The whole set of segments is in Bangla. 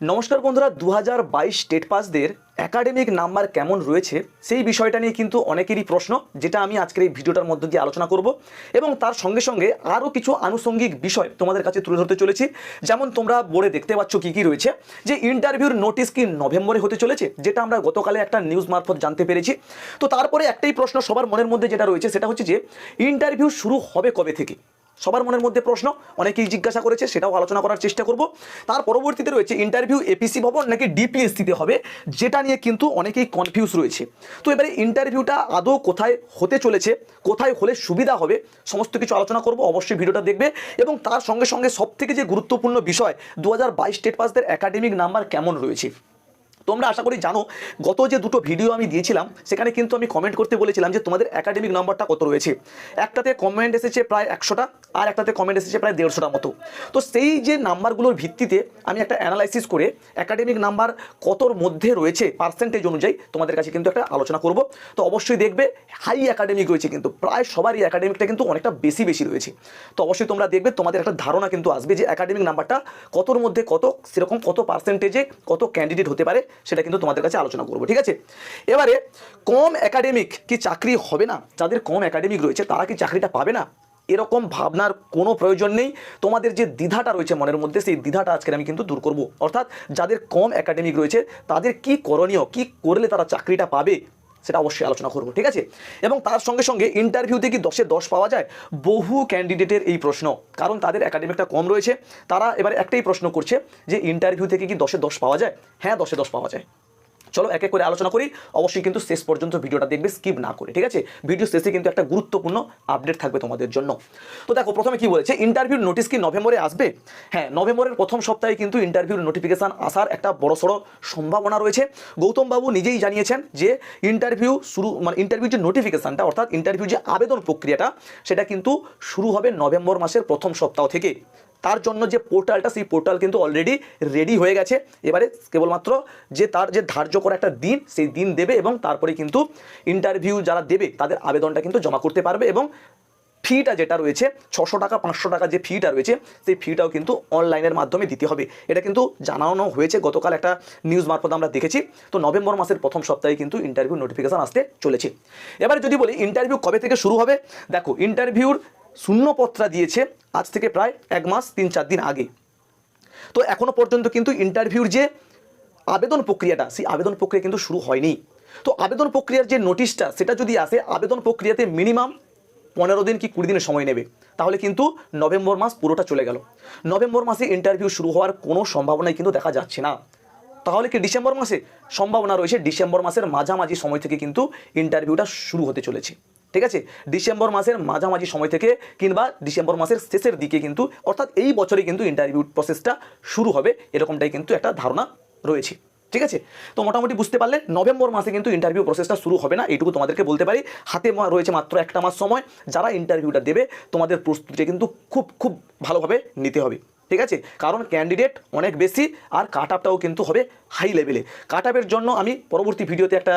নমস্কার বন্ধুরা দু হাজার বাইশ স্টেট পাসদের একাডেমিক নাম্বার কেমন রয়েছে সেই বিষয়টা নিয়ে কিন্তু অনেকেরই প্রশ্ন, যেটা আমি আজকের এই ভিডিওটার মধ্যে দিয়ে আলোচনা করব। এবং তার সঙ্গে সঙ্গে আরও কিছু আনুষঙ্গিক বিষয় তোমাদের কাছে তুলে ধরতে চলেছি। যেমন তোমরা বোর্ডে দেখতে পাচ্ছ কী কী রয়েছে, যে ইন্টারভিউর নোটিশ কি নভেম্বরে হতে চলেছে, যেটা আমরা গতকালে একটা নিউজ মারফত জানতে পেরেছি। তো তারপরে একটাই প্রশ্ন সবার মনের মধ্যে যেটা রয়েছে, সেটা হচ্ছে যে ইন্টারভিউ শুরু হবে কবে থেকে? সবার মনের মধ্যে প্রশ্ন, অনেকেই জিজ্ঞাসা করেছে, সেটাও আলোচনা করার চেষ্টা করব। তার পরবর্তীতে রয়েছে ইন্টারভিউ এপিসি ভবন, নাকি ডিপিএসসিতে হবে, যেটা নিয়ে কিন্তু অনেকেই কনফিউজ রয়েছে। তো এবারে ইন্টারভিউটা আদৌ কোথায় হতে চলেছে, কোথায় হলে সুবিধা হবে, সমস্ত কিছু আলোচনা করব, অবশ্যই ভিডিওটা দেখবে। এবং তার সঙ্গে সঙ্গে সবথেকে যে গুরুত্বপূর্ণ বিষয় দু হাজার বাইশ স্টেট পাসদের একাডেমিক নাম্বার কেমন রয়েছে? তোমরা আশা করি জানো, গত যে দুটো ভিডিও আমি দিয়েছিলাম, সেখানে কিন্তু আমি কমেন্ট করতে বলেছিলাম যে তোমাদের একাডেমিক নাম্বারটা কত রয়েছে। একটাতে কমেন্ট এসেছে প্রায় একশোটা, আর একটাতে কমেন্ট এসেছে প্রায় দেড়শোটা মতো। তো সেই যে নাম্বারগুলোর ভিত্তিতে আমি একটা অ্যানালাইসিস করে একাডেমিক নাম্বার কতর মধ্যে রয়েছে পার্সেন্টেজ অনুযায়ী তোমাদের কাছে কিন্তু একটা আলোচনা করব। তো অবশ্যই দেখবে হাই একাডেমিক রয়েছে কিন্তু, প্রায় সবারই একাডেমিকটা কিন্তু অনেকটা বেশি বেশি রয়েছে। তো অবশ্যই তোমরা দেখবে, তোমাদের একটা ধারণা কিন্তু আসবে যে একাডেমিক নাম্বারটা কতর মধ্যে কত, সেরকম কত পার্সেন্টেজে কত ক্যান্ডিডেট হতে পারে। সেটা কিন্তু তোমাদের কাছে আলোচনা করব, ঠিক আছে? এবারে, কম একাডেমিক কি চাকরি হবে না? যাদের কম একাডেমিক রয়েছে, তারা কি চাকরিটা পাবে না? এরকম ভাবনার কোনো প্রয়োজন নেই। তোমাদের যে দ্বিধাটা রয়েছে মনের মধ্যে, সেই দ্বিধাটা আজকে আমি কিন্তু দূর করব। অর্থাৎ, যাদের কম একাডেমিক রয়েছে, তাদের কি করণীয়, কি করলে তারা চাকরিটা পাবে? সেটা অবশ্যই আলোচনা করব, ঠিক আছে? এবং তার সঙ্গে সঙ্গে ইন্টারভিউতে কি দশে দশ পাওয়া যায়? বহু ক্যান্ডিডেটের এই প্রশ্ন। কারণ তাদের একাডেমিকটা কম রয়েছে। তারা এবার একটাই প্রশ্ন করছে যে ইন্টারভিউ থেকে কি দশে দশ পাওয়া যায়? হ্যাঁ দশে দশ পাওয়া যায়। চলো এক এক করে আলোচনা করি। অবশ্যই কিন্তু শেষ পর্যন্ত ভিডিওটা দেখবে স্কিপ না করে, ঠিক আছে? ভিডিও শেষে কিন্তু একটা গুরুত্বপূর্ণ আপডেট থাকবে তোমাদের জন্য। তো দেখো, প্রথমে কি বলেছে? ইন্টারভিউ নোটিশ কি নভেম্বরে আসবে? হ্যাঁ নভেম্বরের প্রথম সপ্তাহে কিন্তু ইন্টারভিউর নোটিফিকেশান আসার একটা বড়সড় সম্ভাবনা রয়েছে। গৌতম বাবু নিজেই জানিয়েছেন যে ইন্টারভিউ শুরু মানে ইন্টারভিউ যে নোটিফিকেশানটা অর্থাৎ ইন্টারভিউ যে আবেদন প্রক্রিয়াটা, সেটা কিন্তু শুরু হবে নভেম্বর মাসের প্রথম সপ্তাহ থেকে। তার জন্য যে পোর্টালটা, সেই পোর্টাল কিন্তু অলরেডি রেডি হয়ে গেছে। এবারে কেবলমাত্র যে তার যে ধার্য করা একটা দিন, সেই দিন দেবে এবং তারপরে কিন্তু ইন্টারভিউ যারা দেবে, তাদের আবেদনটা কিন্তু জমা করতে পারবে এবং ফিটা যেটা রয়েছে, ছশো টাকা, পাঁচশো টাকা যে ফিটা রয়েছে, সেই ফিটাও কিন্তু অনলাইনের মাধ্যমে দিতে হবে। এটা কিন্তু জানানো হয়েছে, গতকাল একটা নিউজ মারফত আমরা দেখেছি। তো নভেম্বর মাসের প্রথম সপ্তাহে কিন্তু ইন্টারভিউ নোটিফিকেশান আসতে চলেছে। এবারে যদি বলি ইন্টারভিউ কবে থেকে শুরু হবে? দেখো ইন্টারভিউর শূন্যপত্রা দিয়েছে আজ থেকে প্রায় এক মাস, তিন, চার দিন আগে। তো এখনও পর্যন্ত কিন্তু ইন্টারভিউর যে আবেদন প্রক্রিয়াটা, সেই আবেদন প্রক্রিয়া কিন্তু শুরু হয়নি। তো আবেদন প্রক্রিয়ার যে নোটিশটা সেটা যদি আসে, আবেদন প্রক্রিয়াতে মিনিমাম পনেরো দিন কি কুড়ি দিনের সময় নেবে। তাহলে কিন্তু নভেম্বর মাস পুরোটা চলে গেল। নভেম্বর মাসে ইন্টারভিউ শুরু হওয়ার কোনো সম্ভাবনাই কিন্তু দেখা যাচ্ছে না। তাহলে কি ডিসেম্বর মাসে? সম্ভাবনা রয়েছে, ডিসেম্বর মাসের মাঝামাঝি সময় থেকে কিন্তু ইন্টারভিউটা শুরু হতে চলেছে। ঠিক আছে? ডিসেম্বর মাসের মাঝামাঝি সময় থেকে কিংবা ডিসেম্বর মাসের শেষের দিকে কিন্তু, অর্থাৎ এই বছরে কিন্তু ইন্টারভিউ প্রসেসটা শুরু হবে, এরকমটাই কিন্তু একটা ধারণা রয়েছে। ঠিক আছে? তো মোটামুটি বুঝতে পারলে নভেম্বর মাসে কিন্তু ইন্টারভিউ প্রসেসটা শুরু হবে না, এইটুকু তোমাদেরকে বলতে পারি। হাতে রয়েছে মাত্র একটা মাস সময়, যারা ইন্টারভিউটা দেবে, তোমাদের প্রস্তুতিটা কিন্তু খুব খুব ভালোভাবে নিতে হবে। ঠিক আছে? কারণ ক্যান্ডিডেট অনেক বেশি আর কাট আপটাও কিন্তু হবে হাই লেভেলে কাট আপের জন্য আমি পরবর্তী ভিডিওতে একটা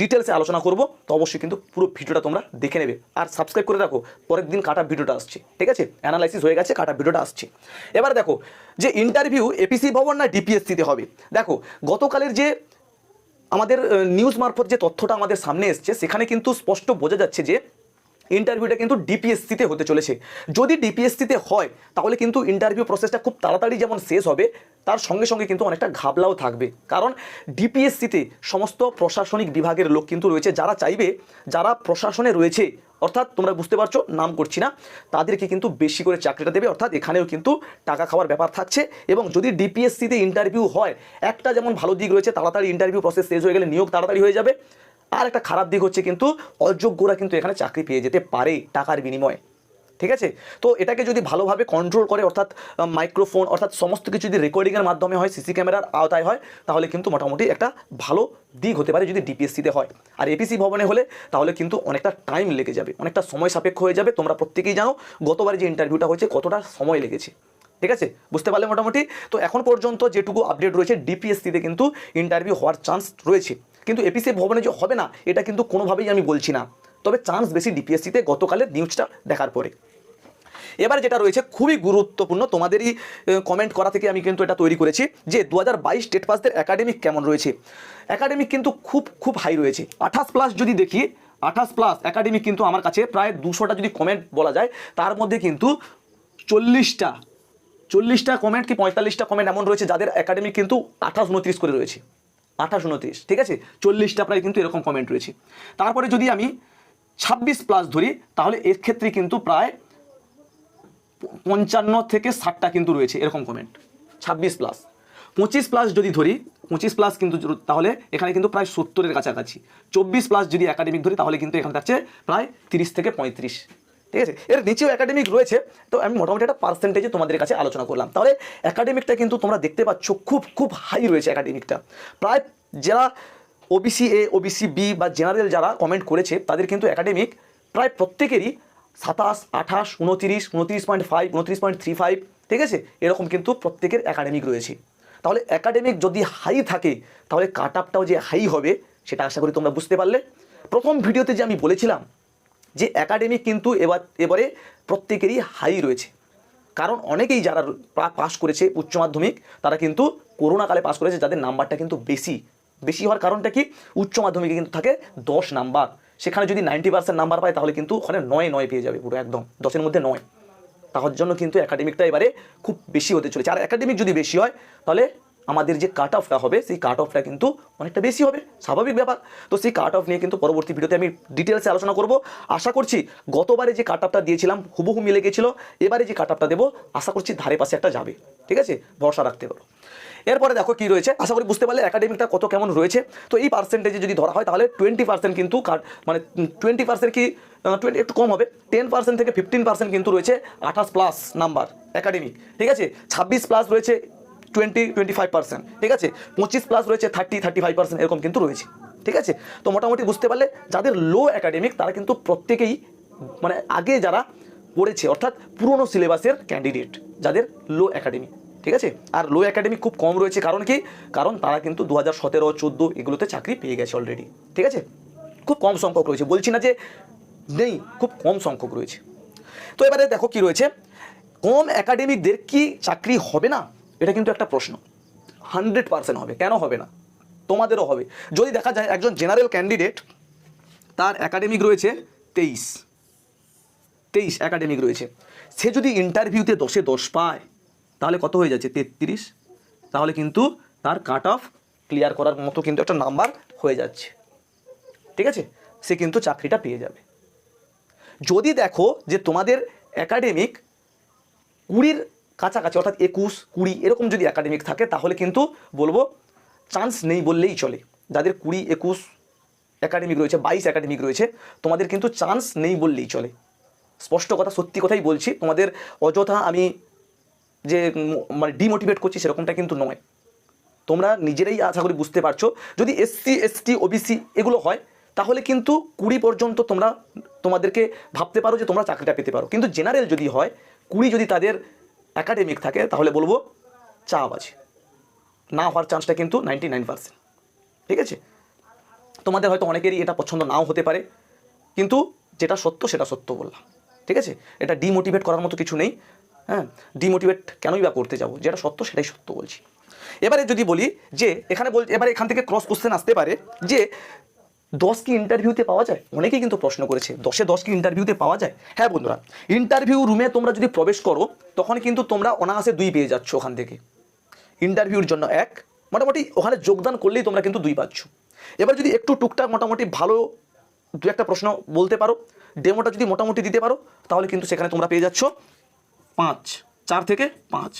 ডিটেলসে আলোচনা করব। তো অবশ্যই কিন্তু পুরো ভিডিওটা তোমরা দেখে নেবে। আর সাবস্ক্রাইব করে রাখো, পরের দিন কাট আপ ভিডিওটা আসছে। ঠিক আছে? অ্যানালাইসিস হয়ে গেছে কাট আপ ভিডিওটা আসছে। এবার দেখো, যে ইন্টারভিউ এপিসি ভবন না ডিপিএসসিতে হবে। দেখো, গতকালের যে আমাদের নিউজ মারফত যে তথ্যটা আমাদের সামনে এসছে, সেখানে কিন্তু স্পষ্ট বোঝা যাচ্ছে যে ইন্টারভিউটা কিন্তু ডিপিএসসিতে হতে চলেছে। যদি ডিপিএসসিতে হয়, তাহলে কিন্তু ইন্টারভিউ প্রসেসটা খুব তাড়াতাড়ি যেমন শেষ হবে, তার সঙ্গে সঙ্গে কিন্তু অনেকটা ঘাবলাও থাকবে। কারণ ডিপিএসসিতে সমস্ত প্রশাসনিক বিভাগের লোক কিন্তু রয়েছে, যারা চাইবে, যারা প্রশাসনে রয়েছে, অর্থাৎ তোমরা বুঝতে পারছ, নাম করছি না, তাদেরকে কিন্তু বেশি করে চাকরিটা দেবে, অর্থাৎ এখানেও কিন্তু টাকা খাওয়ার ব্যাপার থাকছে। এবং যদি ডিপিএসসিতে ইন্টারভিউ হয়, একটা যেমন ভালো দিক রয়েছে, তাড়াতাড়ি ইন্টারভিউ প্রসেস শেষ হয়ে গেলে নিয়োগ তাড়াতাড়ি হয়ে যাবে। আর একটা খারাপ দিক হচ্ছে কিন্তু অযোগ্যরা কিন্তু এখানে চাকরি পেয়ে যেতে পারে টাকার বিনিময়ে। ঠিক আছে? তো এটাকে যদি ভালোভাবে কন্ট্রোল করে, অর্থাৎ মাইক্রোফোন অর্থাৎ সমস্ত কিছু যদি রেকর্ডিংয়ের মাধ্যমে হয় সিসি ক্যামেরার আওতায় হয়, তাহলে কিন্তু মোটামুটি একটা ভালো দিক হতে পারে যদি ডিপিএসসিতে হয়। আর এপিসি ভবনে হলে তাহলে কিন্তু অনেকটা টাইম লেগে যাবে, অনেকটা সময় সাপেক্ষ হয়ে যাবে। তোমরা প্রত্যেকেই জানো গতবার যে ইন্টারভিউটা হয়েছে কতটা সময় লেগেছে। ঠিক আছে? বুঝতে পারলে মোটামুটি? তো এখন পর্যন্ত যেটুকু আপডেট রয়েছে ডিপিএসসিতে কিন্তু ইন্টারভিউ হওয়ার চান্স রয়েছে। কিন্তু এপিসি ভবনে যে হবে না, এটা কিন্তু কোনোভাবেই আমি বলছি না। তবে চান্স বেশি ডিপিএসসিতে গতকালের নিউজটা দেখার পরে। এবার যেটা রয়েছে, খুবই গুরুত্বপূর্ণ, তোমাদেরই কমেন্ট করা থেকে আমি কিন্তু এটা তৈরি করেছি যে দু হাজার বাইশ স্টেট পাসদের একাডেমিক কেমন রয়েছে? একাডেমিক কিন্তু খুব খুব হাই রয়েছে। আঠাশ প্লাস যদি দেখি, আঠাশ প্লাস একাডেমিক কিন্তু আমার কাছে প্রায় দুশোটা যদি কমেন্ট বলা যায়, তার মধ্যে কিন্তু চল্লিশটা চল্লিশটা কমেন্ট কি পঁয়তাল্লিশটা কমেন্ট এমন রয়েছে যাদের একাডেমিক কিন্তু আঠাশ, উনত্রিশ করে রয়েছে। আঠাশ, উনত্রিশ, ঠিক আছে? চল্লিশটা প্রায় কিন্তু এরকম কমেন্ট রয়েছে। তারপরে যদি আমি ছাব্বিশ প্লাস ধরি, তাহলে এর ক্ষেত্রে কিন্তু প্রায় পঞ্চান্ন থেকে ষাটটা কিন্তু রয়েছে এরকম কমেন্ট ছাব্বিশ প্লাস পঁচিশ প্লাস যদি ধরি, পঁচিশ প্লাস কিন্তু তাহলে এখানে কিন্তু প্রায় সত্তরের কাছাকাছি। চব্বিশ প্লাস যদি একাডেমিক ধরি, তাহলে কিন্তু এখানে থাকছে প্রায় তিরিশ থেকে পঁয়ত্রিশ। ঠিক আছে? এর নিচেও একাডেমিক রয়েছে। তো আমি মোটামুটি একটা পার্সেন্টেজে তোমাদের কাছে আলোচনা করলাম। তাহলে একাডেমিকটা কিন্তু তোমরা দেখতে পাচ্ছ খুব খুব হাই রয়েছে একাডেমিকটা প্রায় যারা ওবিসি এ ওবিসি বি বা জেনারেল যারা কমেন্ট করেছে, তাদের কিন্তু একাডেমিক প্রায় প্রত্যেকেরই সাতাশ, আঠাশ, উনতিরিশ, উনত্রিশ পয়েন্ট ফাইভ উনত্রিশ পয়েন্ট থ্রি ফাইভ ঠিক আছে? এরকম কিন্তু প্রত্যেকের একাডেমিক রয়েছে। তাহলে একাডেমিক যদি হাই থাকে, তাহলে কাট আপটাও যে হাই হবে, সেটা আশা করি তোমরা বুঝতে পারলে। প্রথম ভিডিওতে যে আমি বলেছিলাম যে একাডেমিক কিন্তু এবার, এবারে প্রত্যেকেরই হাই রয়েছে। কারণ অনেকেই যারা পাস করেছে উচ্চ মাধ্যমিক, তারা কিন্তু করোনাকালে পাস করেছে, যাদের নাম্বারটা কিন্তু বেশি। বেশি হওয়ার কারণটা কি? উচ্চ মাধ্যমিকে কিন্তু থাকে দশ নাম্বার সেখানে যদি নাইনটি পার্সেন্ট নাম্বার পায়, তাহলে কিন্তু ওখানে নয় নয় পেয়ে যাবে পুরো একদম। দশের মধ্যে নয়। তার জন্য কিন্তু একাডেমিকটা এবারে খুব বেশি হতে চলেছে। আর একাডেমিক যদি বেশি হয়, তাহলে আমাদের যে কাট অফটা হবে, সেই কাট অফটা কিন্তু অনেকটা বেশি হবে। স্বাভাবিক ব্যাপার। তো সেই কাট অফ নিয়ে কিন্তু পরবর্তী ভিডিওতে আমি ডিটেলসে আলোচনা করব। আশা করছি গতবারে যে কাট অফটা দিয়েছিলাম, হুবহু মিলে গেছিল। এবারে যে কাট অফটা দেবো, আশা করছি ধারে পাশে একটা যাবে। ঠিক আছে? ভরসা রাখতে পারো। এরপরে দেখো কি রয়েছে। আশা করি বুঝতে পারলে একাডেমিকটা কত কেমন রয়েছে। তো এই পার্সেন্টেজে যদি ধরা হয়, তাহলে টোয়েন্টি পার্সেন্ট কিন্তু কাট মানে টোয়েন্টি পার্সেন্ট কি টোয়েন্টি একটু কম হবে। টেন পার্সেন্ট থেকে ফিফটিন পার্সেন্ট কিন্তু রয়েছে আঠাশ প্লাস নাম্বার একাডেমিক ঠিক আছে? ছাব্বিশ প্লাস রয়েছে টোয়েন্টি টোয়েন্টি ফাইভ পার্সেন্ট ঠিক আছে? পঁচিশ প্লাস রয়েছে থার্টি থার্টি ফাইভ পার্সেন্ট এরকম কিন্তু রয়েছে, ঠিক আছে? তো মোটামুটি বুঝতে পারলে যাদের লো অ্যাকাডেমিক তারা কিন্তু প্রত্যেকেই মানে আগে যারা পড়েছে, অর্থাৎ পুরনো সিলেবাসের ক্যান্ডিডেট যাদের লো অ্যাকাডেমি ঠিক আছে? আর লো একাডেমি খুব কম রয়েছে, কারণ কি? কারণ তারা কিন্তু দু হাজার সতেরো, চোদ্দ এগুলোতে চাকরি পেয়ে গেছে অলরেডি ঠিক আছে? খুব কম সংখ্যক রয়েছে, বলছি না যে নেই, খুব কম সংখ্যক রয়েছে। তো এবারে দেখো কি রয়েছে কম একাডেমিকদের কি চাকরি হবে না? এটা কিন্তু একটা প্রশ্ন। হান্ড্রেড পার্সেন্ট হবে। কেন হবে না? তোমাদেরও হবে। যদি দেখা যায় একজন জেনারেল ক্যান্ডিডেট তার একাডেমিক রয়েছে তেইশ। তেইশ একাডেমিক রয়েছে। সে যদি ইন্টারভিউতে দশে দশ পায়, তাহলে কত হয়ে যাচ্ছে? তেত্রিশ। তাহলে কিন্তু তার কাট অফ ক্লিয়ার করার মতো কিন্তু একটা নাম্বার হয়ে যাচ্ছে। ঠিক আছে? সে কিন্তু চাকরিটা পেয়ে যাবে। যদি দেখো যে তোমাদের একাডেমিক কুড়ির কাছাকাছি, অর্থাৎ একুশ, কুড়ি, এরকম যদি একাডেমিক থাকে, তাহলে কিন্তু বলব চান্স নেই বললেই চলে। যাদের কুড়ি, একুশ একাডেমিক রয়েছে, বাইশ একাডেমিক রয়েছে, তোমাদের কিন্তু চান্স নেই বললেই চলে। স্পষ্ট কথা, সত্যি কথাই বলছি, তোমাদের অযথা আমি যে মানে ডিমোটিভেট করছি সেরকমটা কিন্তু নয়। তোমরা নিজেরাই আশা করি বুঝতে পারছ, যদি এসসি এসটি ওবিসি এগুলো হয়, তাহলে কিন্তু কুড়ি পর্যন্ত তোমরা, তোমাদেরকে ভাবতে পারো যে তোমরা চাকরিটা পেতে পারো। কিন্তু জেনারেল যদি হয়, কুড়ি যদি তাদের একাডেমিক থাকে, তাহলে বলব আছে না হওয়ার চান্সটা কিন্তু নাইনটি নাইন পার্সেন্ট ঠিক আছে? তোমাদের হয়তো অনেকেরই এটা পছন্দ নাও হতে পারে, কিন্তু যেটা সত্য সেটা সত্য বললাম। ঠিক আছে? এটা ডিমোটিভেট করার মতো কিছু নেই হ্যাঁ? ডিমোটিভেট কেনই বা করতে যাব? যেটা সত্য সেটাই সত্য বলছি। এবারে যদি বলি যে, এখানে বল এবারে এখান থেকে ক্রস কোশ্চেন আসতে পারে যে দশ কি ইন্টারভিউতে পাওয়া যায়? অনেকেই কিন্তু প্রশ্ন করেছে, দশে দশ কি ইন্টারভিউতে পাওয়া যায়? হ্যাঁ বন্ধুরা ইন্টারভিউ রুমে তোমরা যদি প্রবেশ করো, তখন কিন্তু তোমরা অনায়াসে দুই পেয়ে যাচ্ছ ওখান থেকে। ইন্টারভিউর জন্য এক, মোটামুটি ওখানে যোগদান করলেই তোমরা কিন্তু দুই পাচ্ছ। এবার যদি একটু টুকটাক মোটামুটি ভালো দু একটা প্রশ্ন বলতে পারো ডেমোটা যদি মোটামুটি দিতে পারো, তাহলে কিন্তু সেখানে তোমরা পেয়ে যাচ্ছ পাঁচ, চার থেকে পাঁচ।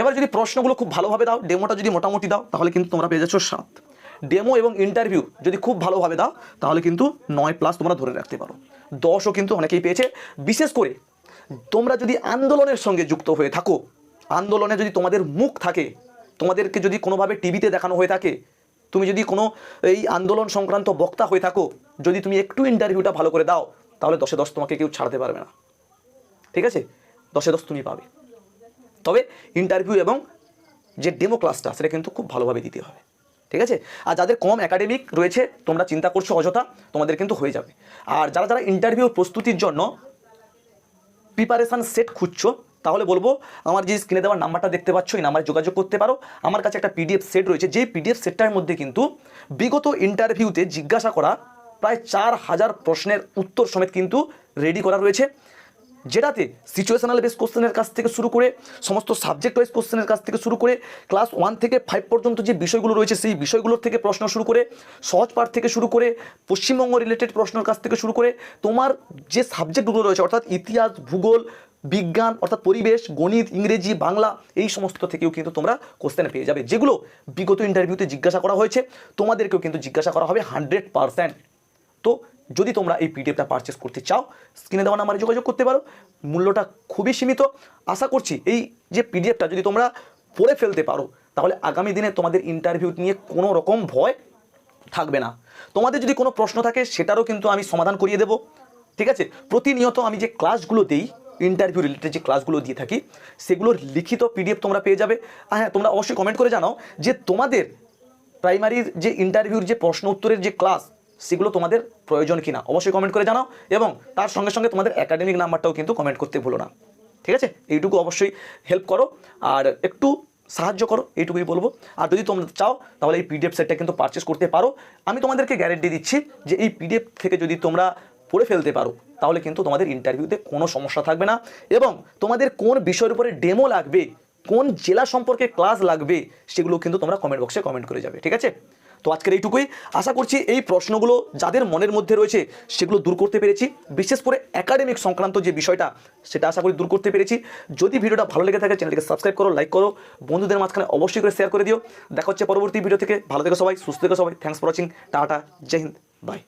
এবার যদি প্রশ্নগুলো খুব ভালোভাবে দাও ডেমোটা যদি মোটামুটি দাও, তাহলে কিন্তু তোমরা পেয়ে যাচ্ছ সাত। ডেমো এবং ইন্টারভিউ যদি খুব ভালোভাবে দাও, তাহলে কিন্তু নয় প্লাস তোমরা ধরে রাখতে পারো। দশও কিন্তু অনেকেই পেয়েছে। বিশেষ করে তোমরা যদি আন্দোলনের সঙ্গে যুক্ত হয়ে থাকো, আন্দোলনে যদি তোমাদের মুখ থাকে, তোমাদেরকে যদি কোনোভাবে টিভিতে দেখানো হয়ে থাকে, তুমি যদি কোনো এই আন্দোলন সংক্রান্ত বক্তা হয়ে থাকো, যদি তুমি একটু ইন্টারভিউটা ভালো করে দাও, তাহলে দশে দশ তোমাকে কেউ ছাড়তে পারবে না। ঠিক আছে? দশে দশ তুমি পাবে। তবে ইন্টারভিউ এবং যে ডেমো ক্লাসটা সেটা কিন্তু খুব ভালোভাবে দিতে হবে। ঠিক আছে? আর যাদের কম একাডেমিক রয়েছে, তোমরা চিন্তা করছ অযথা, তোমাদের কিন্তু হয়ে যাবে। আর যারা যারা ইন্টারভিউ প্রস্তুতির জন্য প্রিপারেশান সেট খুঁজছো, তাহলে বলব, আমার যে স্ক্রিনে দেওয়ার নাম্বারটা দেখতে পাচ্ছ, এই নাম্বারে যোগাযোগ করতে পারো। আমার কাছে একটা পিডিএফ সেট রয়েছে যে পিডিএফ সেটটার মধ্যে কিন্তু বিগত ইন্টারভিউতে জিজ্ঞাসা করা প্রায় চার হাজার প্রশ্নের উত্তর সমেত কিন্তু রেডি করা রয়েছে। যেটাতে সিচুয়েশনাল বেস কোশ্চেনের কাছ থেকে শুরু করে, সমস্ত সাবজেক্ট ওয়াইজ কোশ্চেনের কাছ থেকে শুরু করে ক্লাস ওয়ান থেকে ফাইভ পর্যন্ত যে বিষয়গুলো রয়েছে, সেই বিষয়গুলোর থেকে প্রশ্ন শুরু করে, সহজ পাঠ থেকে শুরু করে, পশ্চিমবঙ্গ রিলেটেড প্রশ্নের কাছ থেকে শুরু করে, তোমার যে সাবজেক্টগুলো রয়েছে, অর্থাৎ ইতিহাস, ভূগোল, বিজ্ঞান, অর্থাৎ পরিবেশ, গণিত, ইংরেজি, বাংলা, এই সমস্ত থেকেও কিন্তু তোমরা কোশ্চেন পেয়ে যাবে। যেগুলো বিগত ইন্টারভিউতে জিজ্ঞাসা করা হয়েছে, তোমাদেরকেও কিন্তু জিজ্ঞাসা করা হবে হান্ড্রেড পারসেন্ট তো যদি তোমরা এই পিডিএফটা পারচেস করতে চাও স্ক্রিনে দেওয়া নাম্বারে যোগাযোগ করতে পারো। মূল্যটা খুবই সীমিত। আশা করছি এই যে পিডিএফটা যদি তোমরা পড়ে ফেলতে পারো, তাহলে আগামী দিনে তোমাদের ইন্টারভিউ নিয়ে কোনো রকম ভয় থাকবে না। তোমাদের যদি কোনো প্রশ্ন থাকে, সেটারও কিন্তু আমি সমাধান করিয়ে দেবো। ঠিক আছে? প্রতিনিয়ত আমি যে ক্লাসগুলো দিই ইন্টারভিউ রিলেটেড যে ক্লাসগুলো দিয়ে থাকি, সেগুলোর লিখিত পিডিএফ তোমরা পেয়ে যাবে। আর হ্যাঁ তোমরা অবশ্যই কমেন্ট করে জানাও যে তোমাদের প্রাইমারির যে ইন্টারভিউর যে প্রশ্ন উত্তরের যে ক্লাস সেগুলো তোমাদের প্রয়োজন কিনা, অবশ্যই কমেন্ট করে জানাও এবং তার সঙ্গে সঙ্গে তোমাদের একাডেমিক নাম্বারটাও কিন্তু কমেন্ট করতে ভুলো না। ঠিক আছে? এইটুকু অবশ্যই হেল্প করো আর একটু সাহায্য করো, এইটুকুই বলব। আর যদি তোমরা চাও, তাহলে এই পিডিএফ সেটটা কিন্তু পারচেস করতে পারো। আমি তোমাদেরকে গ্যারেন্টি দিচ্ছি যে এই পিডিএফ থেকে যদি তোমরা পড়ে ফেলতে পারো, তাহলে কিন্তু তোমাদের ইন্টারভিউতে কোনো সমস্যা থাকবে না। এবং তোমাদের কোন বিষয়ের উপরে ডেমো লাগবে, কোন জেলা সম্পর্কে ক্লাস লাগবে, সেগুলো কিন্তু তোমরা কমেন্ট বক্সে কমেন্ট করে যাবে। ঠিক আছে? তো আজকের এইটুকুই। আশা করছি এই প্রশ্নগুলো যাদের মনের মধ্যে রয়েছে সেগুলো দূর করতে পেরেছি। বিশেষ করে একাডেমিক সংক্রান্ত যে বিষয়টা, সেটা আশা করি দূর করতে পেরেছি। যদি ভিডিওটা ভালো লেগে থাকে চ্যানেলকে সাবস্ক্রাইব করো লাইক করো। বন্ধুদের মাঝখানে অবশ্যই করে শেয়ার করে দিও। দেখা হচ্ছে পরবর্তী ভিডিও থেকে। ভালো থেকে সবাই, সুস্থ থেকে সবাই। থ্যাংকস ফর ওয়াচিং টাটা, জয় হিন্দ। বাই